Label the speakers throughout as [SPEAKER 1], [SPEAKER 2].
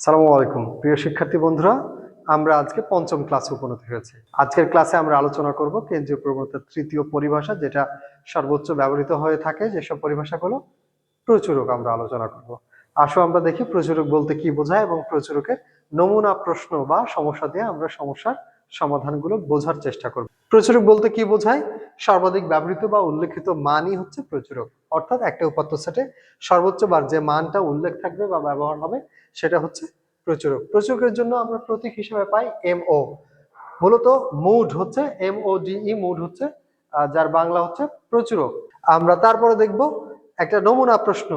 [SPEAKER 1] সালামু আলাইকুম। প্রিয় শিক্ষার্থী বন্ধুরা, আমরা আজকে পঞ্চম ক্লাসে উপনীত হয়েছি। আজকের ক্লাসে আমরা আলোচনা করব কেন্দ্রীয় প্রবণতার তৃতীয় পরিভাষা, যেটা সর্বোচ্চ ব্যবহৃত হয়ে থাকে যেসব পরিভাষাগুলো প্রচুরক আমরা আলোচনা করব। আসো আমরা দেখি প্রচুরক বলতে কি বোঝায় এবং প্রচুরকের নমুনা প্রশ্ন বা সমস্যা দিয়ে আমরা সমস্যার সমাধানগুলো বোঝার চেষ্টা করব। প্রচুরক বলতে কি বোঝায়? সর্বাধিক ব্যবহৃত বা উল্লেখিত মানই হচ্ছে প্রচুরক। অর্থাৎ একটা উপাত্ত সেটে সর্বোচ্চ বার যে মানটা উল্লেখ থাকবে বা ব্যবহার হবে, সেটা হচ্ছে প্রচুরক। প্রচুরকের জন্য আমরা প্রতীক হিসেবে পাই এম ও মূলত মুড হচ্ছে এম ও ডিই মুড হচ্ছে যার বাংলা হচ্ছে প্রচুরক। আমরা তারপরে দেখব একটা নমুনা প্রশ্ন,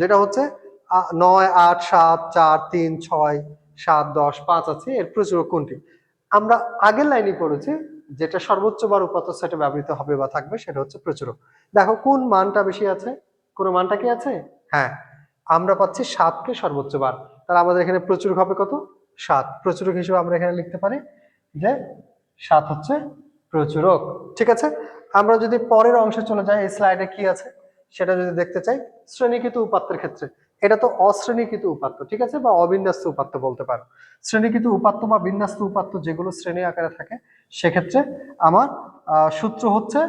[SPEAKER 1] যেটা হচ্ছে নয়, আট, সাত, চার, তিন, ছয়, সাত, দশ, পাঁচ আছে, এর প্রচুরক কোনটি? আমরা আগের লাইনে পড়েছি যেটা সর্বোচ্চ বার উপাত্ত সেটে ব্যবহৃত হবে বা থাকবে সেটা হচ্ছে প্রচুরক দেখো, কোন মানটা বেশি আছে? কোন মানটা কি আছে? হ্যাঁ আমরা পাচ্ছি সাতকে সর্বোচ্চ বার। তাহলে আমাদের এখানে প্রচুর হবে কত? সাত। প্রচুরক হিসেবে আমরা এখানে লিখতে পারি যে সাত হচ্ছে প্রচুরক। ঠিক আছে? আমরা যদি পরের অংশে চলে যাই, এই স্লাইডে কি আছে? সেটা যদি দেখতে চাই, শ্রেণীকৃত উপাত্তের ক্ষেত্রে। এটা তো অশ্রেণীকৃত উপাত্ত, ঠিক আছে? বা অবিন্যস্ত উপাত্ত বলতে পারো। শ্রেণীকৃত উপাত্ত বা বিন্যস্ত উপাত্ত যেগুলো শ্রেণি আকারে থাকে, সেক্ষেত্রে আমার সূত্র হচ্ছে,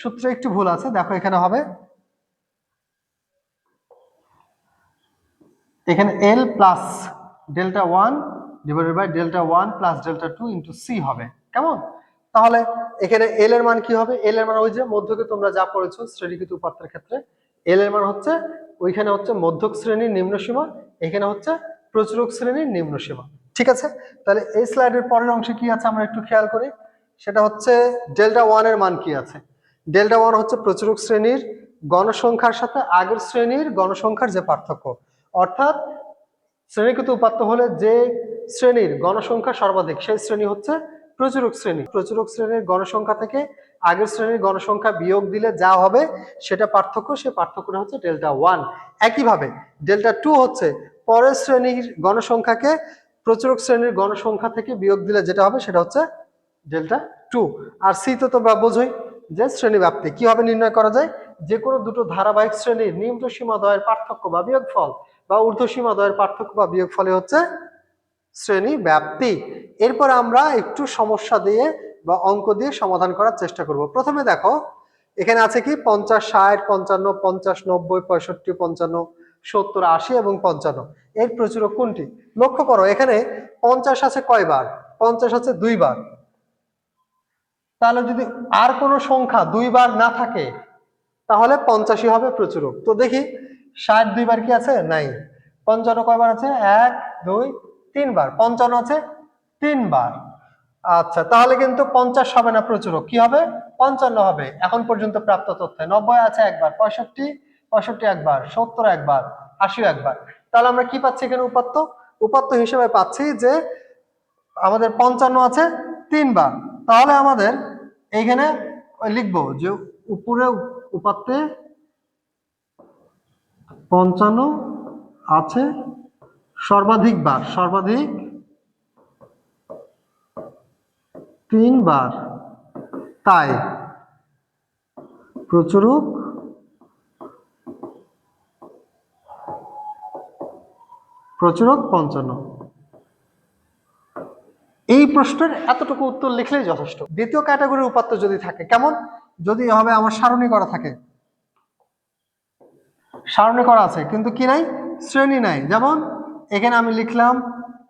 [SPEAKER 1] সূত্রে একটু ভুল আছে, দেখো এখানে হবে। এখানে L plus delta one divided by delta one plus delta two into C হবে, কেমন? তাহলে এখানে এল এর মান কি হবে? এল এর মান ওই যে মধ্যকে তোমরা যা পড়েছো, শ্রেণীকৃত উপাত্তের ক্ষেত্রে এল এর মান হচ্ছে ওইখানে হচ্ছে মধ্যক শ্রেণির নিম্ন সীমা, এখানে হচ্ছে প্রচুরক শ্রেণির নিম্ন সীমা। ঠিক আছে? তাহলে এই স্লাইডের পরের অংশে কি আছে আমরা একটু খেয়াল করি? সেটা হচ্ছে ডেল্টা ওয়ানের মান কি আছে? ডেল্টা ওয়ান হচ্ছে প্রচুরক শ্রেণির গণসংখ্যার সাথে আগের শ্রেণির গণসংখ্যার যে পার্থক্য। অর্থাৎ শ্রেণীকৃত উপাত্ত হলে যে শ্রেণির গণসংখ্যা সর্বাধিক, সেই শ্রেণি হচ্ছে প্রচুরক শ্রেণি। প্রচুরক শ্রেণির গণসংখ্যা থেকে আগের শ্রেণির গণসংখ্যা বিয়োগ দিলে যা হবে সেটা পার্থক্য, সে পার্থক্যটা হচ্ছে ডেল্টা ওয়ান। একইভাবে ডেল্টা টু হচ্ছে পরের শ্রেণির গণসংখ্যাকে প্রচুরক শ্রেণির গণসংখ্যা থেকে বিয়োগ দিলে যেটা হবে সেটা হচ্ছে ডেল্টা টু। আর সি তো তোমরা বোঝোই যে শ্রেণি ব্যাপ্তি কীভাবে নির্ণয় করা যায়? যে কোনো দুটো ধারাবাহিক শ্রেণির নিম্ন সীমাদয়ের পার্থক্য বা বিয়োগফল বা ঊর্ধ্ব সীমাদয়ের পার্থক্য বা বিয়োগফলে হচ্ছে শ্রেণি ব্যাপ্তি এরপর আমরা একটু সমস্যা দিয়ে বা অঙ্ক দিয়ে সমাধান করার চেষ্টা করব। প্রথমে দেখো, এখানে আছে কি পঞ্চাশ, ষাট, পঞ্চান্ন, পঞ্চাশ, নব্বই, পঁয়ষট্টি, পঞ্চান্ন, সত্তর, আশি এবং পঞ্চান্ন। এর প্রচুরক কোনটি? লক্ষ্য করো, এখানে পঞ্চাশ আছে কয়বার? পঞ্চাশ আছে দুইবার। তাহলে যদি আর কোনো সংখ্যা দুইবার না থাকে, তাহলে পঞ্চাশই হবে প্রচুরক। তো দেখি, ষাট দুইবার কি আছে? নাই। পঞ্চান্ন কয়বার আছে? এক, দুই, তিনবার। পঞ্চান্ন আছে তিনবার। আচ্ছা তাহলে কিন্তু পঞ্চাশ হবে না প্রচুর কি হবে? পঞ্চান্ন হবে। এখন পর্যন্ত প্রাপ্ত তথ্য। নব্বই আছে একবার, পঁয়ষট্টি পঁয়ষট্টি একবার, সত্তর একবার, আশি একবার। তাহলে আমরা কি পাচ্ছি এখানে উপাত্ত? উপাত্ত হিসেবে পাচ্ছি যে আমাদের পঞ্চান্ন আছে তিনবার। তাহলে আমাদের এইখানে লিখব যে উপরে উপাত্তে পঞ্চান্ন আছে সর্বাধিক বার সর্বাধিক তিনবার। তাই প্রচুরক প্রচুরক পঞ্চান্ন। এই প্রশ্নের এতটুকু উত্তর লিখলেই যথেষ্ট। দ্বিতীয় ক্যাটাগরির উপাত্ত যদি থাকে, কেমন? যদি হবে আমার সারণী করা থাকে। সারণী করা আছে, কিন্তু কি নাই? শ্রেণি নাই। যেমন এখানে আমি লিখলাম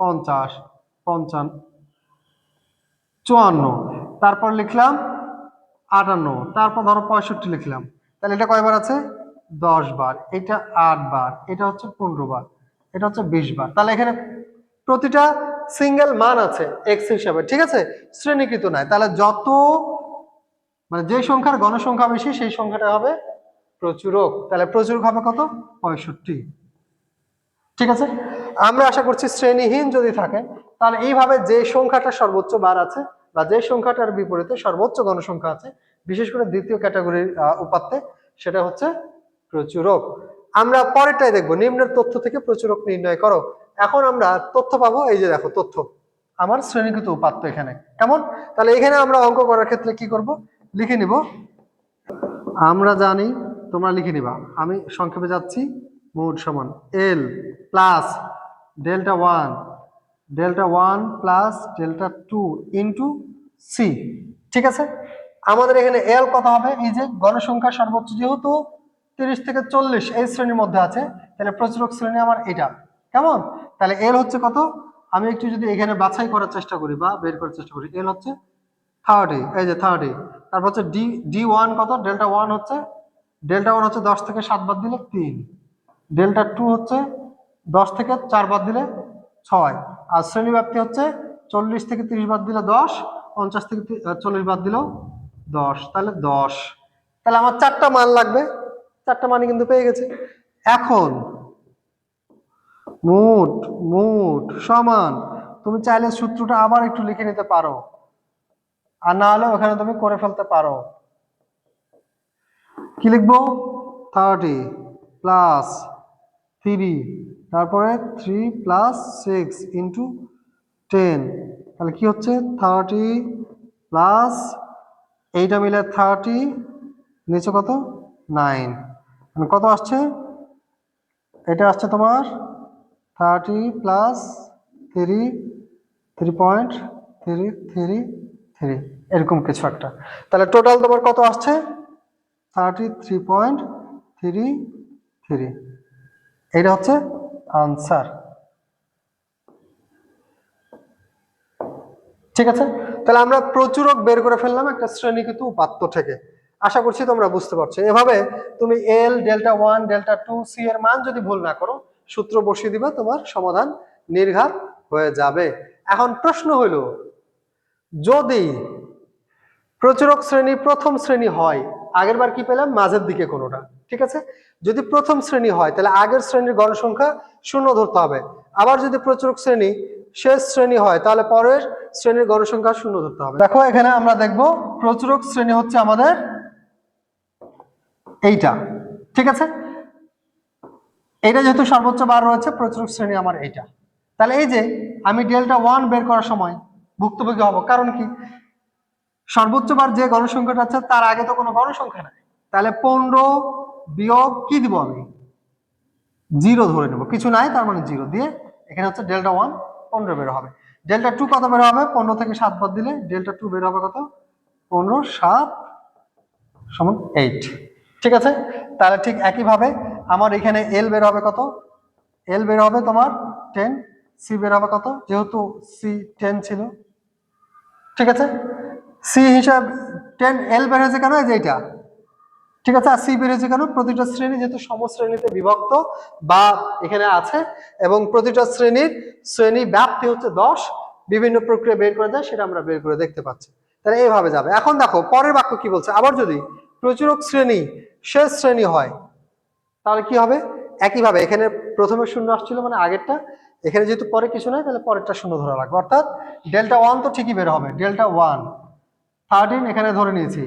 [SPEAKER 1] পঞ্চাশ, পঞ্চান্ন চুয়ান্ন। তারপর লিখলাম আটান্ন। তারপর ধরো পঁয়ষট্টি লিখলাম। তাহলে এটা কয়বার আছে? দশ বার এটা আট বার এটা হচ্ছে পনেরো বার এটা হচ্ছে বিশ বার তাহলে এখানে প্রতিটা সিঙ্গেল মান আছে এক্স হিসাবে, ঠিক আছে? শ্রেণীকৃত নাই। তাহলে যত মানে যে সংখ্যার গণসংখ্যা বেশি, সেই সংখ্যাটা হবে প্রচুরক। তাহলে প্রচুরক হবে কত? পঁয়ষট্টি। ঠিক আছে? আমরা আশা করছি শ্রেণীহীন যদি থাকে, তাহলে এইভাবে যে সংখ্যাটা সর্বোচ্চ বার আছে বা যে সংখ্যাটার বিপরীতে সর্বোচ্চ গণসংখ্যা আছে, বিশেষ করে দ্বিতীয় ক্যাটাগরির উপাত্তে, সেটা হচ্ছে প্রচুরক আমরা পরেরটাই দেখব, নিম্নের তথ্য থেকে প্রচুরক নির্ণয় করো। এখন আমরা তথ্য পাবো, এই যে দেখো তথ্য। আমার শ্রেণীকৃত উপাত্ত এখানে। কেমন? তাহলে এখানে আমরা অঙ্ক করার ক্ষেত্রে কি করব? লিখে নিব। আমরা জানি, তোমরা লিখে নিবা। আমি সংক্ষেপে যাচ্ছি। মোট সমান L plus delta one delta one plus delta two into C ঠিক আছে? আমাদের এখানে এল কত হবে? এই যে গণসংখ্যা সর্বোচ্চ যেহেতু তিরিশ থেকে চল্লিশ এই শ্রেণির মধ্যে আছে, তাহলে প্রচুরক শ্রেণি আমার এটা। কেমন? তাহলে এল হচ্ছে কত? আমি একটু যদি এখানে বাছাই করার চেষ্টা করি বা বের করার চেষ্টা করি এল হচ্ছে থার্টি এই যে থার্টি তারপর হচ্ছে ডি ডি ওয়ান কত? ডেল্টা ওয়ান হচ্ছে ডেল্টা ওয়ান হচ্ছে দশ থেকে সাত বাদ দিলে তিন। ডেল্টা টু হচ্ছে দশ থেকে চার বাদ দিলে ছয়। আর শ্রেণি ব্যাপ্তি হচ্ছে চল্লিশ থেকে তিরিশ বাদ দিলে দশ, পঞ্চাশ থেকে চল্লিশ বাদ দিলেও দশ। তাহলে দশ। তাহলে আমার চারটা মান লাগবে। চারটা মানই কিন্তু পেয়ে গেছে। এখন মোট মোট সমান, তুমি চাইলে সূত্রটা আবার একটু লিখে নিতে পারো। আর না হলে ওখানে তুমি করে ফেলতে পারো। কি লিখব? থার্টি প্লাস থ্রি তারপরে three plus six into ten তাহলে কী হচ্ছে? থার্টি প্লাস এইটা মিলে থার্টি নিচে কত? নাইন মানে কত আসছে? এটা আসছে তোমার thirty plus three three point three three three এরকম কিছু একটা। তাহলে টোটাল তোমার কত আসছে? Thirty three point three three এটা হচ্ছে আনসার। ঠিক আছে? তাহলে আমরা প্রচুরক বের করে ফেললাম একটা শ্রেণীকৃত উপাত্ত থেকে। আশা করছি তোমরা বুঝতে পারছ। এভাবে তুমি L delta one delta two C এর মান যদি ভুল না করো, সূত্র বসিয়ে দিবা, তোমার সমাধান নির্ঘাত হয়ে যাবে। এখন প্রশ্ন হইল, যদি প্রচুরক শ্রেণি প্রথম শ্রেণি হয়, আগের বার কি পেলাম? মাঝের দিকে কোনোটা, ঠিক আছে? যদি প্রথম শ্রেণি হয়, তাহলে আগের শ্রেণির গণসংখ্যা শূন্য ধরতে হবে। আবার যদি প্রচুরক শ্রেণি শেষ শ্রেণি হয়, তাহলে পরের শ্রেণির গণসংখ্যা শূন্য ধরতে হবে। দেখো, এখানে আমরা দেখব প্রচুরক শ্রেণি হচ্ছে আমাদের এইটা, ঠিক আছে? এটা যেহেতু সর্বোচ্চ বার রয়েছে, প্রচুরক শ্রেণি আমার এইটা। তাহলে এই যে আমি ডেল্টা ওয়ান বের করার সময় ভুক্তভোগী হব, কারণ কি? সর্বোচ্চ বার যে গণসংখ্যাটা আছে, তার আগে তো কোনো গণসংখ্যা নাই। তাহলে পনেরো বিয়োগ কি দিব আমি? জিরো ধরে নেব। কিছু নাই, তার মানে জিরো। দিয়ে এখানে হচ্ছে ডেল্টা ওয়ান পনেরো বের হবে। ডেল্টা টু কত বের হবে? পনেরো থেকে সাত বাদ দিলে ডেল্টা টু বের হবে কত? পনেরো, সাত, সমান এইট ঠিক আছে? তাহলে ঠিক একইভাবে আমার এখানে এল বের হবে কত? এল বের হবে তোমার টেন সি বের হবে কত? যেহেতু সি টেন ছিল। ঠিক আছে? হিসাব টেন এল বের হয়েছে কেন যে এইটা ঠিক আছে? আর সি বের হয়েছে কেন? প্রতিটা শ্রেণি যেহেতু সমশ্রেণীতে বিভক্ত বা এখানে আছে, এবং প্রতিটা শ্রেণির শ্রেণি ব্যাপ্তি হচ্ছে দশ, বিভিন্ন প্রক্রিয়া বের করে দেয়, সেটা আমরা বের করে দেখতে পাচ্ছি। তাহলে এইভাবে যাবে। এখন দেখো, পরের বাক্য কি বলছে? আবার যদি প্রচুরক শ্রেণি শেষ শ্রেণি হয়, তাহলে কি হবে? একইভাবে, এখানে প্রথমে শূন্য আসছিল মানে আগেরটা। এখানে যেহেতু পরে কিছু নাই, তাহলে পরেরটা শূন্য ধরা লাগবে। অর্থাৎ ডেল্টা ওয়ান তো ঠিকই বের হবে। ডেল্টা ওয়ান থার্টিন এখানে ধরে নিয়েছি।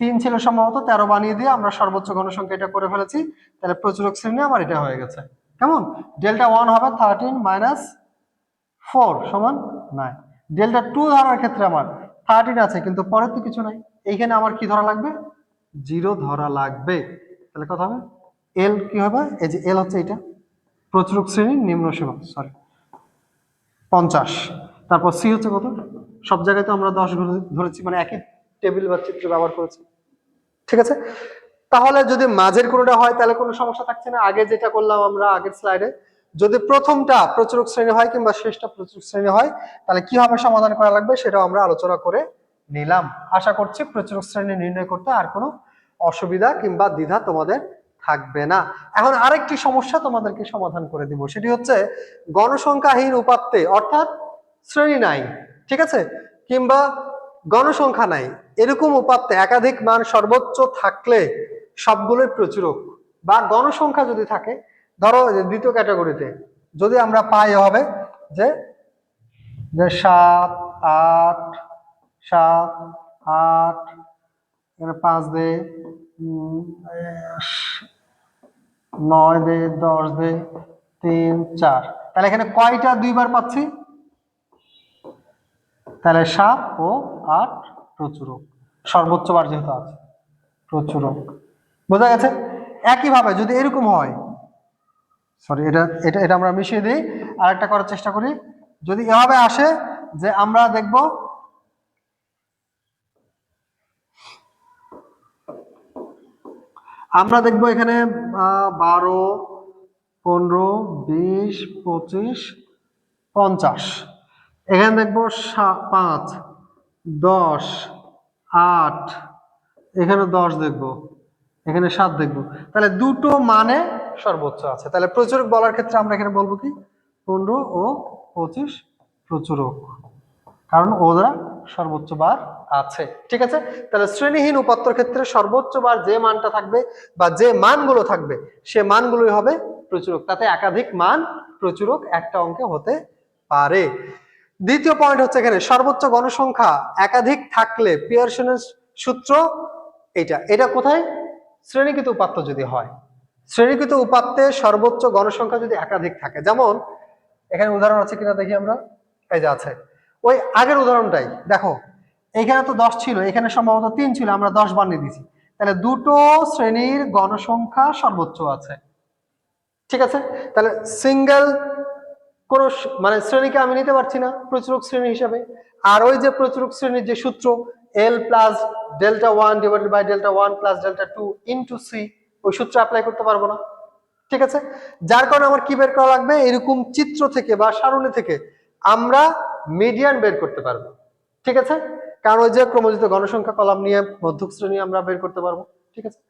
[SPEAKER 1] তিন ছিল সম্ভবত, তেরো বানিয়ে দিয়ে আমরা সর্বোচ্চ গণসংখ্যা এটা করে ফেলেছি। তাহলে প্রচুরক শ্রেণি আমার এটা হয়ে গেছে। কেমন? ডেল্টা ওয়ান হবে থার্টিন মাইনাস ফোর সমান নাইন ডেল্টা টু ধরার ক্ষেত্রে আমার থার্টিন আছে, কিন্তু পরের তো কিছু নাই। এইখানে আমার কি ধরা লাগবে? জিরো ধরা লাগবে। তাহলে কথা হবে? এল কি হবে? এই যে এল হচ্ছে এটা প্রচুরক শ্রেণির নিম্ন সীমা সরি পঞ্চাশ। তারপর সি হচ্ছে কত? সব জায়গায় তো আমরা দশ ধরে- ধরেছি মানে একই টেবিল বা চিত্র ব্যবহার করেছি। ঠিক আছে? তাহলে যদি মাঝের কোনোটা হয়, তাহলে কোনো সমস্যা থাকছে না। আগে যেটা করলাম আমরা আগের স্লাইডে যদি প্রথমটা প্রচুরক শ্রেণি হয় কিংবা শেষটা প্রচুরক শ্রেণি হয়, তাহলে কীভাবে সমাধান করা লাগবে সেটাও আমরা আলোচনা করে নিলাম। আশা করছি প্রচুরক শ্রেণি নির্ণয় করতে আর কোনো অসুবিধা কিংবা দ্বিধা তোমাদের থাকবে না। এখন আরেকটি সমস্যা তোমাদেরকে সমাধান করে দিব। সেটি হচ্ছে গণসংখ্যাহীন উপাত্তে, অর্থাৎ শ্রেণি নাই। ঠিক আছে? কিংবা গণসংখ্যা নাই, এরকম উপাত্তে একাধিক মান সর্বোচ্চ থাকলে সবগুলোই প্রচুরক। বা গণসংখ্যা যদি থাকে, ধরো দ্বিতীয় ক্যাটাগরিতে, যদি আমরা পাই হবে যে যে সাত, আট সাত, আট পাঁচ দে নয় দে, দশ দে, তিন, চার। তাহলে এখানে কয়টা দুইবার পাচ্ছি? তাহলে সাত ও আট প্রচুরক। সর্বোচ্চ বার যেহেতু আছে। প্রচুরক। বোঝা গেছে? একইভাবে যদি এরকম হয় সরি এটা এটা এটা আমরা মিশিয়ে দিই আর একটা করার চেষ্টা করি। যদি এভাবে আসে যে আমরা দেখব আমরা দেখব এখানে বারো, পনেরো, বিশ, পঁচিশ, পঞ্চাশ। এখানে দেখব পাঁচ, দশ, আট, এখানে দশ দেখব, এখানে সাত দেখব। তাহলে দুটো মানে সর্বোচ্চ আছে। তাহলে প্রচুরক বলার ক্ষেত্রে আমরা এখানে বলব কি? পনেরো ও পঁচিশ প্রচুরক। কারণ ওরা সর্বোচ্চ বার আছে। ঠিক আছে? তাহলে শ্রেণীহীন উপাত্তর ক্ষেত্রে সর্বোচ্চ বার যে মানটা থাকবে বা যে মানগুলো থাকবে, সে মানগুলোই হবে প্রচুরক। তাতে একাধিক মান প্রচুরক একটা অঙ্কে হতে পারে। দ্বিতীয় পয়েন্ট হচ্ছে এখানে সর্বোচ্চ গণসংখ্যা একাধিক থাকলে পিয়ারসনের সূত্র এটা এটা কোথায়? শ্রেণীকৃত উপাত্ত যদি হয়। শ্রেণীকৃত উপাত্তে সর্বোচ্চ গণসংখ্যা যদি একাধিক থাকে, যেমন এখানে উদাহরণ আছে কিনা দেখি আমরা? এই যে আছে। ওই আগের উদাহরণটাই, দেখো এখানে তো দশ ছিল, এখানে সম্ভবত তিন ছিল, আমরা দশ বানিয়ে দিয়েছি তাহলে দুটো শ্রেণির গণসংখ্যা সর্বোচ্চ আছে। ঠিক আছে? তাহলে সিঙ্গেল কোন মানে শ্রেণীকে আমি নিতে পারছি না প্রচুরক শ্রেণি হিসাবে। আর ওই যে প্রচুরক শ্রেণির যে সূত্র L plus delta one divided by delta one plus delta two into C ওই সূত্র অ্যাপ্লাই করতে পারব না। ঠিক আছে? যার কারণে আমার কি বের করা লাগবে? এরকম চিত্র থেকে বা সারণী থেকে আমরা মিডিয়ান বের করতে পারব। ঠিক আছে? কারণ ওই যে ক্রমজিত গণসংখ্যা কলাম নিয়ে মধ্যক শ্রেণি আমরা বের করতে পারব। ঠিক আছে?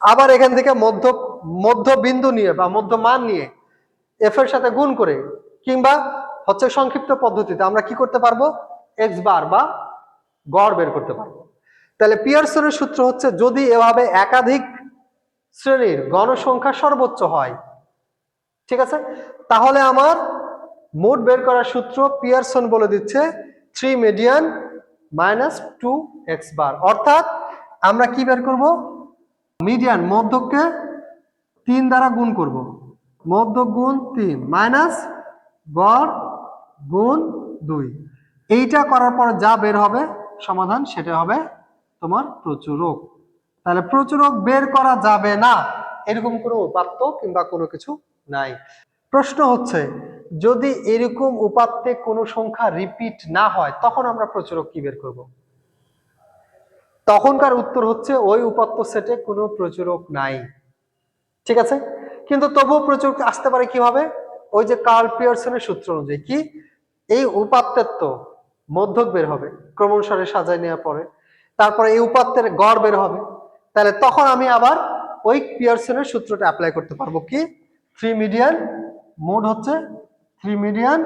[SPEAKER 1] আবার এখান থেকে মধ্য মধ্য বিন্দু নিয়ে বা মধ্য মান নিয়ে এফ এর সাথে গুণ করে কিংবা হচ্ছে সংক্ষিপ্ত পদ্ধতিতে আমরা কি করতে পারব? এক্স বার বা গড় বের করতে পারব। তাহলে পিয়ারসনের সূত্র হচ্ছে যদি এভাবে একাধিক শ্রেণির গণসংখ্যা সর্বোচ্চ হয়, ঠিক আছে? তাহলে আমার মোট বের করার সূত্র পিয়ারসন বলে দিচ্ছে three median minus two X bar অর্থাৎ আমরা কি বের করব? মিডিয়ান মধ্যককে তিন দ্বারা গুণ করব। মধ্যক গুণ তিন মাইনাস গড় গুণ দুই। এইটা করার পর যা বের হবে, সমাধান সেটা হবে তোমার প্রচুরক। তাহলে প্রচুরক বের করা যাবে না, এরকম কোনো উপাত্ত কিংবা কোনো কিছু নাই। প্রশ্ন হচ্ছে, যদি এরকম উপাত্তে কোনো সংখ্যা রিপিট না হয়, তখন আমরা প্রচুরক কি বের করব? তখনকার উত্তর হচ্ছে, ওই উপাত্ত সেটে কোনো প্রচুরক নাই। ঠিক আছে? কিন্তু তবুও প্রচুর আসতে পারে কীভাবে? ওই যে কার্ল পিয়ারসনের সূত্র অনুযায়ী কি? এই উপাত্তের তো মধ্যক বের হবে, ক্রমানুসারে সাজায় নেওয়ার পরে। তারপরে এই উপাত্তের গড় বের হবে। তাহলে তখন আমি আবার ওই পিয়ারসনের সূত্রটা অ্যাপ্লাই করতে পারব কি? থ্রি মিডিয়ান মোড হচ্ছে three median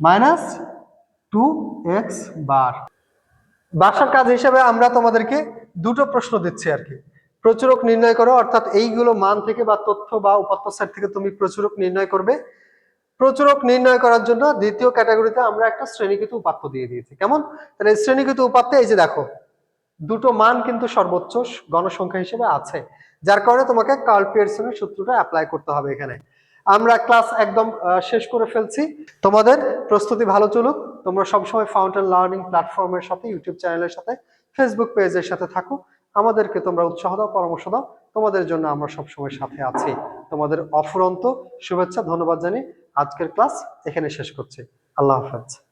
[SPEAKER 1] minus two X bar বাসার কাজ হিসেবে আমরা তোমাদেরকে দুটো প্রশ্ন দিচ্ছি আর কি। প্রচুরক নির্ণয় করো, অর্থাৎ এইগুলো মান থেকে বা তথ্য বা উপাত্ত সেট থেকে তুমি প্রচুরক নির্ণয় করবে। প্রচুরক নির্ণয় করার জন্য দ্বিতীয় ক্যাটাগরিতে আমরা একটা শ্রেণীকৃত উপাত্ত দিয়ে দিয়েছি। কেমন? তাহলে শ্রেণীকৃত উপাত্তে এই যে দেখো, দুটো মান কিন্তু সর্বোচ্চ গণসংখ্যা হিসেবে আছে, যার কারণে তোমাকে কার্ল পিয়ারসনের সূত্রটা অ্যাপ্লাই করতে হবে এখানে। আমরা ক্লাস একদম শেষ করে ফেলছি। তোমাদের প্রস্তুতি ভালো চলুক। তোমরা সবসময় ফাউন্টেন লার্নিং প্ল্যাটফর্মের সাথে ইউটিউব চ্যানেলের সাথে ফেসবুক পেজের সাথে থাকো। আমাদেরকে তোমরা উৎসাহ দাও, পরামর্শ দাও। তোমাদের জন্য আমরা সবসময় সাথে আছি। তোমাদের অফুরন্ত শুভেচ্ছা, ধন্যবাদ জানিয়ে আজকের ক্লাস এখানে শেষ করছি। আল্লাহ হাফেজ।